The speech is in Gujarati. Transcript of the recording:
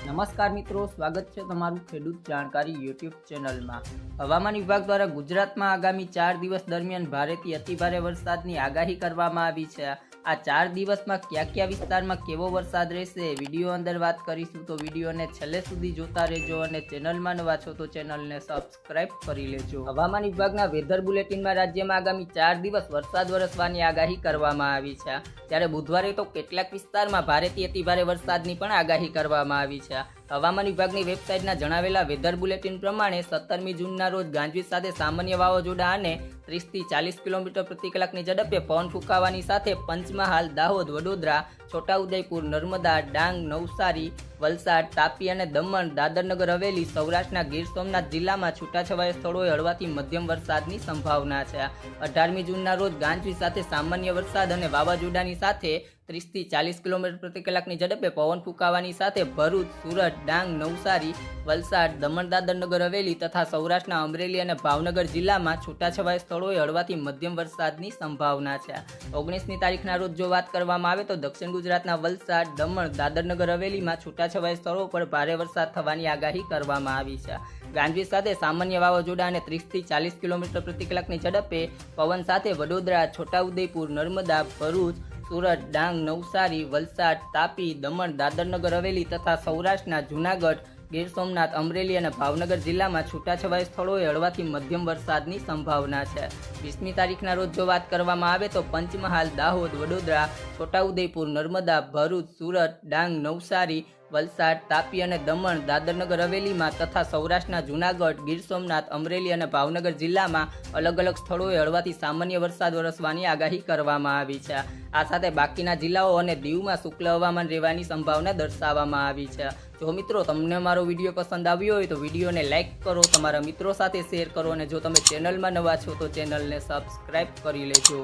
નમસ્કાર મિત્રો, સ્વાગત છે તમારું ખેડૂત જાણકારી યુટ્યુબ ચેનલમાં. હવામાન વિભાગ દ્વારા ગુજરાતમાં આગામી ચાર દિવસ દરમિયાન ભારેથી અતિભારે વરસાદની આગાહી કરવામાં આવી છે. આ ચાર દિવસમાં કયા કયા વિસ્તારમાં કેવો વરસાદ રહેશે, વીડિયો અંદર વાત કરીશું તો વિડીયોને છેલ્લે સુધી જોતા રહેજો અને ચેનલમાં નવા છો તો ચેનલને સબસ્ક્રાઇબ કરી લેજો. હવામાન વિભાગના વેધર બુલેટિનમાં રાજ્યમાં આગામી ચાર દિવસ વરસાદ વરસવાની આગાહી કરવામાં આવી છે. ત્યારે બુધવારે તો કેટલાક વિસ્તારમાં ભારેથી અતિભારે વરસાદની પણ આગાહી કરવામાં આવી છે. હવામાન વિભાગની વેબસાઇટના જણાવેલા વેધર બુલેટિન પ્રમાણે સત્તરમી જૂનના રોજ ગાંજવીજ સાથે સામાન્ય વાવાઝોડા અને ત્રીસથી ચાલીસ કિલોમીટર પ્રતિ કલાકની ઝડપે પવન ફૂંકાવાની સાથે પંચમહાલ, દાહોદ, વડોદરા છોટાઉદેપુર, નર્મદા, ડાંગ, નવસારી, વલસાડ, તાપી અને દમણ, દાદરનગર હવેલી, સૌરાષ્ટ્રના ગીર સોમનાથ જિલ્લામાં છૂટાછવાયા સ્થળોએ હળવાથી મધ્યમ વરસાદની સંભાવના છે. અઢારમી જૂનના રોજ ગાંજવી સાથે સામાન્ય વરસાદ અને વાવાઝોડાની સાથે ત્રીસથી ચાલીસ કિલોમીટર પ્રતિ કલાકની ઝડપે પવન ફૂંકાવાની સાથે ભરૂચ, સુરત, ડાંગ, નવસારી, વલસાડ, દમણ, દાદરનગર હવેલી તથા સૌરાષ્ટ્રના અમરેલી અને ભાવનગર જિલ્લામાં છૂટાછવાયા સ્થળોએ હળવાથી મધ્યમ વરસાદની સંભાવના છે. ઓગણીસમી તારીખના રોજ જો વાત કરવામાં આવે તો દક્ષિણ ગુજરાતના વલસાડ, દમણ, દાદરનગર હવેલીમાં છૂટાછવાયા સ્થળો પર ભારે વરસાદ થવાની આગાહી કરવામાં આવી છે. ગાંધી સાથે સામાન્ય વાવાઝોડા અને ત્રીસથી ચાલીસ કિલોમીટર પ્રતિ કલાકની ઝડપે પવન સાથે વડોદરા, છોટાઉદેપુર, નર્મદા, ભરૂચ, સુરત, ડાંગ, નવસારી, વલસાડ, તાપી, દમણ, દાદરનગર હવેલી તથા સૌરાષ્ટ્રના જૂનાગઢ ગીર સોમનાથ, અમરેલી અને ભાવનગર જિલ્લામાં છૂટાછવાયા સ્થળોએ હળવાથી મધ્યમ વરસાદની સંભાવના છે. વીસમી તારીખના રોજ જો વાત કરવામાં આવે તો પંચમહાલ, દાહોદ, વડોદરા, છોટાઉદેપુર, નર્મદા, ભરૂચ, સુરત, ડાંગ, નવસારી વલસાડ, તાપી અને દમણ, દાદરનગર હવેલીમાં તથા સૌરાષ્ટ્રના જૂનાગઢ, ગીર સોમનાથ, અમરેલી અને ભાવનગર જિલ્લામાં અલગ અલગ સ્થળોએ હળવાથી સામાન્ય વરસાદ વરસવાની આગાહી કરવામાં આવી છે. આ સાથે બાકીના જિલ્લાઓ અને દીવમાં શુક્લ હવામાન રહેવાની સંભાવના દર્શાવવામાં આવી છે. જો મિત્રો તમને મારો વીડિયો પસંદ આવ્યો હોય તો વિડીયોને લાઇક કરો, તમારા મિત્રો સાથે શેર કરો અને જો તમે ચેનલમાં નવા છો તો ચેનલને સબસ્ક્રાઈબ કરી લેજો.